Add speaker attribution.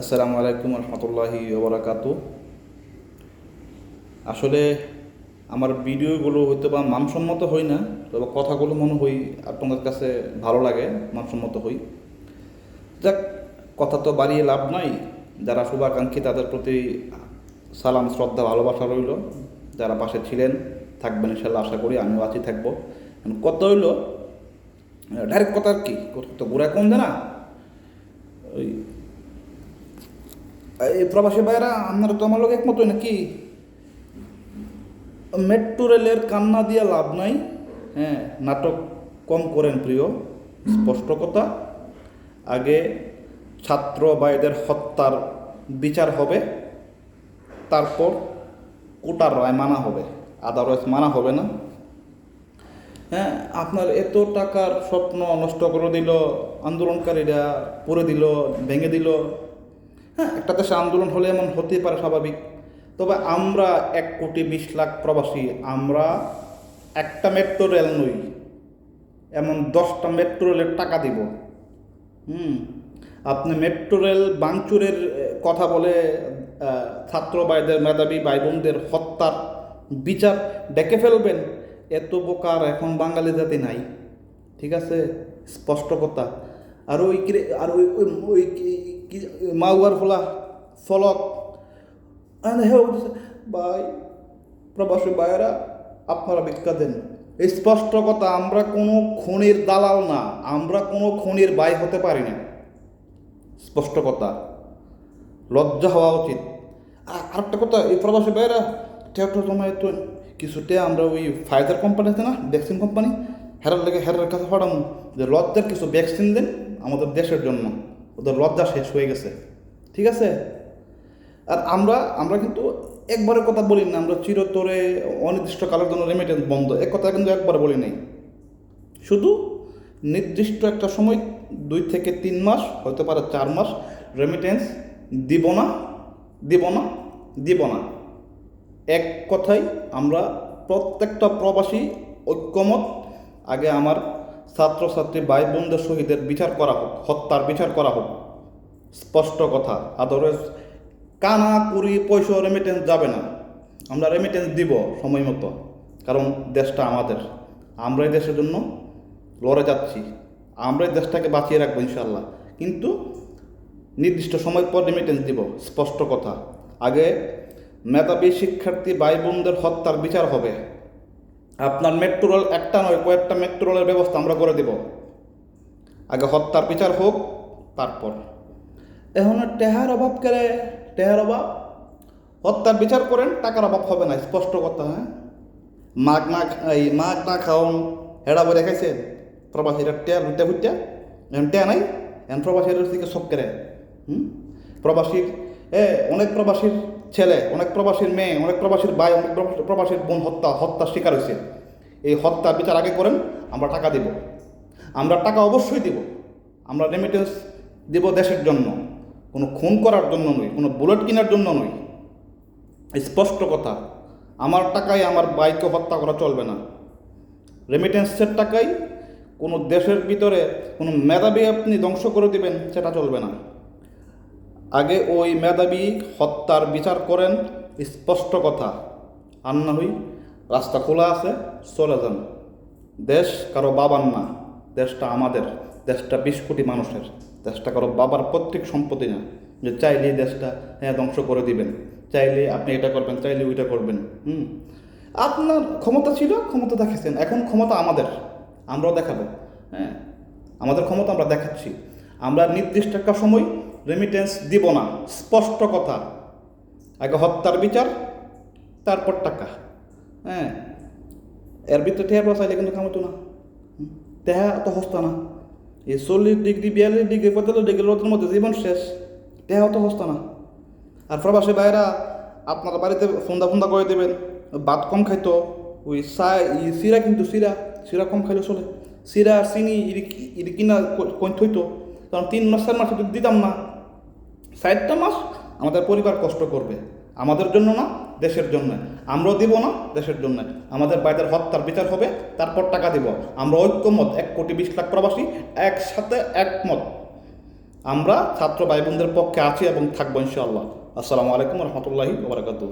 Speaker 1: আসসালামু আলাইকুম রহমতুল্লাহি ওবরাকাতু। আসলে আমার ভিডিওগুলো হয়তো বা মানসম্মত হই না, তবে কথাগুলো মনে হই আপনাদের কাছে ভালো লাগে, মানসম্মত হই। যাক, কথা তো বাড়িয়ে লাভ নাই। যারা শুভাকাঙ্ক্ষী, তাদের প্রতি সালাম, শ্রদ্ধা, ভালোবাসা রইল। যারা পাশে ছিলেন, থাকবেন ইনশাল্লাহ, আশা করি আমিও আছি, থাকব। কত হইল ডাইরেক্ট কথা আর কি তো ঘুরা কম না ওই এই প্রবাসী ভাইরা আপনারা তো আমার লোক একমত হয় নাকি? মেট্রো রেলের কান্না দিয়ে লাভ নাই। হ্যাঁ নাটক কম করেন প্রিয়, স্পষ্ট কথা। আগে ছাত্র ভাইদের হত্যার বিচার হবে, তারপর কোটার রায় মানা হবে আদারওয়াইজ মানা হবে না। হ্যাঁ আপনার এত টাকার স্বপ্ন নষ্ট করে দিল, আন্দোলনকারীরা পুরে দিল, ভেঙে দিল হ্যাঁ একটা দেশে আন্দোলন হলে এমন হতেই পারে স্বাভাবিক। তবে আমরা এক কোটি বিশ লাখ প্রবাসী, আমরা একটা মেট্রো রেল নই, এমন দশটা মেট্রো রেলের টাকা দিব। হুম, আপনি মেট্রো রেল বাংচুরের কথা বলে ছাত্র ভাইদের, মেধাবী ভাই বোনদের হত্যার বিচার ডেকে ফেলবেন, এত বোকার এখন বাঙালি জাতি নাই। ঠিক আছে? স্পষ্ট কথা। আর ওই আর ওই, ওই- মাউয়ার ফলা, ফলক। ভাই, প্রবাসী ভাইয়েরা, আপনারা ভিক্ষা দেন। স্পষ্ট কথা, আমরা কোনো খনির দালাল না, আমরা কোনো খনির বাই হতে পারি না। স্পষ্ট কথা। লজ্জা হওয়া উচিত। আর আরেকটা কথা, এই প্রবাসী ভাইয়েরা সময় তো কিছুতে আমরা ওই ফাইজার কোম্পানি আছে না ভ্যাকসিন কোম্পানি হেরার লেগে হেরার কাছে পাঠানো যে লজ্জার কিছু ভ্যাকসিন দেন আমাদের দেশের জন্য। ওদের লজ্জা শেষ হয়ে গেছে। ঠিক আছে? আর আমরা আমরা কিন্তু একবারে কথা বলি না, আমরা চিরতরে অনির্দিষ্টকালের জন্য রেমিটেন্স বন্ধ। এক কথা কিন্তু একবারে বলি নাই। শুধু নির্দিষ্ট একটা সময়, দুই থেকে তিন মাস, হতে পারে চার মাস রেমিটেন্স দিব না দিব না দিব না। এক কথাই আমরা প্রত্যেকটা প্রবাসী ঐক্যমত আগে আমার ছাত্রছাত্রী ভাই বোনদের শহীদের বিচার করা হোক, হত্যার বিচার করা হোক। স্পষ্ট কথা আদারওয়াইজ কানা, কুড়ি পয়সা রেমিটেন্স যাবে না। আমরা রেমিটেন্স দিব সময় মতো, কারণ দেশটা আমাদের। আমরা এই দেশের জন্য লড়ে যাচ্ছি। আমরা এই দেশটাকে বাঁচিয়ে রাখব ইনশাল্লাহ কিন্তু নির্দিষ্ট সময় পর রেমিটেন্স দিব, স্পষ্ট কথা। আগে মেধাবী শিক্ষার্থী ভাই বোনদের হত্যার বিচার হবে। আপনার মেট্রো রেল একটা নয়, কয়েকটা মেট্রো রেলের ব্যবস্থা আমরা করে দেব। আগে হত্যার বিচার হোক, তারপর। এখন টেহার অভাব করে টেহার অভাব? হত্যার বিচার করেন, টাকার অভাব হবে না, স্পষ্ট কথা হ্যাঁ? মাগ না এই মাগ না খাওন, হেড়া বলে খাইছেন প্রবাসীরা টেয়া লুটা ফুটা, এখন টেয়া নাই, এখন প্রবাসীর দিকে সব করে হুম? প্রবাসীর, এ, অনেক প্রবাসীর ছেলে, অনেক প্রবাসীর মেয়ে, অনেক প্রবাসীর ভাই, অনেক প্রবাসীর বোন হত্যা, হত্যার শিকার হয়েছে। এই হত্যা বিচার আগে করেন, আমরা টাকা দিব। আমরা টাকা অবশ্যই দিব। আমরা রেমিটেন্স দেব দেশের জন্য। কোনো খুন করার জন্য নয় কোনো বুলেট কেনার জন্য নয় স্পষ্ট কথা, আমার টাকায় আমার বাইকে হত্যা করা চলবে না। রেমিটেন্সের টাকায় কোনো দেশের ভিতরে কোনো মেধাবী আপনি ধ্বংস করে দিবেন, সেটা চলবে না। আগে ওই মেধাবী হত্যার বিচার করেন, স্পষ্ট কথা। আর না হই রাস্তা খোলা আছে, চলে যান। দেশ কারও বাবার না, দেশটা আমাদের, দেশটা বিশ কোটি মানুষের, দেশটা কারও বাবার প্রত্যেক সম্পত্তি না। যে চাইলে দেশটা হ্যাঁ ধ্বংস করে দিবেন। চাইলে আপনি এটা করবেন, চাইলে ওইটা করবেন, হুম। আপনার ক্ষমতা ছিল, ক্ষমতা দেখাচ্ছেন। এখন ক্ষমতা আমাদের, আমরাও দেখাবো হ্যাঁ। আমাদের ক্ষমতা আমরা দেখাচ্ছি। আমরা নির্দিষ্ট একটা সময় রেমিটেন্স দিব না। স্পষ্ট কথা। আগে হত্যার বিচার, তারপর টাকা। হ্যাঁ? এর ভিতরে টেহা পয়সা চাইলে কিন্তু কামাতো না। টেহা অত হস্তা না। এই চল্লিশ ডিগ্রি, বিয়াল্লিশ ডিগ্রি, পঁয়তাল্লিশ ডিগ্রি রোদের মধ্যে জীবন শেষ। টেহা অত হস্তা না। আর প্রবাসী ভাইরা আপনার বাড়িতে ফোন্দা ফোন্দা করে দেবেন। ভাত কম খাইতো। ওই চা ই সিরা কিন্তু সিরা। সিরা কম খাইলে চলে। সিরা, চিনি ইডি কিনা কোন থইতো। কারণ তিন মাস, চার মাস দিতাম না। ষাটটা মাস, আমাদের পরিবার কষ্ট করবে। আমাদের জন্য না, দেশের জন্য আমরাও দিব না, দেশের জন্য আমাদের বাইরের হত্যার বিচার হবে, তারপর টাকা দিব। আমরা ঐক্যমত, এক কোটি বিশ লাখ প্রবাসী একসাথে একমত। আমরা ছাত্র ভাই বোনদের পক্ষে আছি এবং থাকব ইনশাআল্লাহ। আসসালামু আলাইকুম রহমতুল্লাহি ওবরাকাতুহ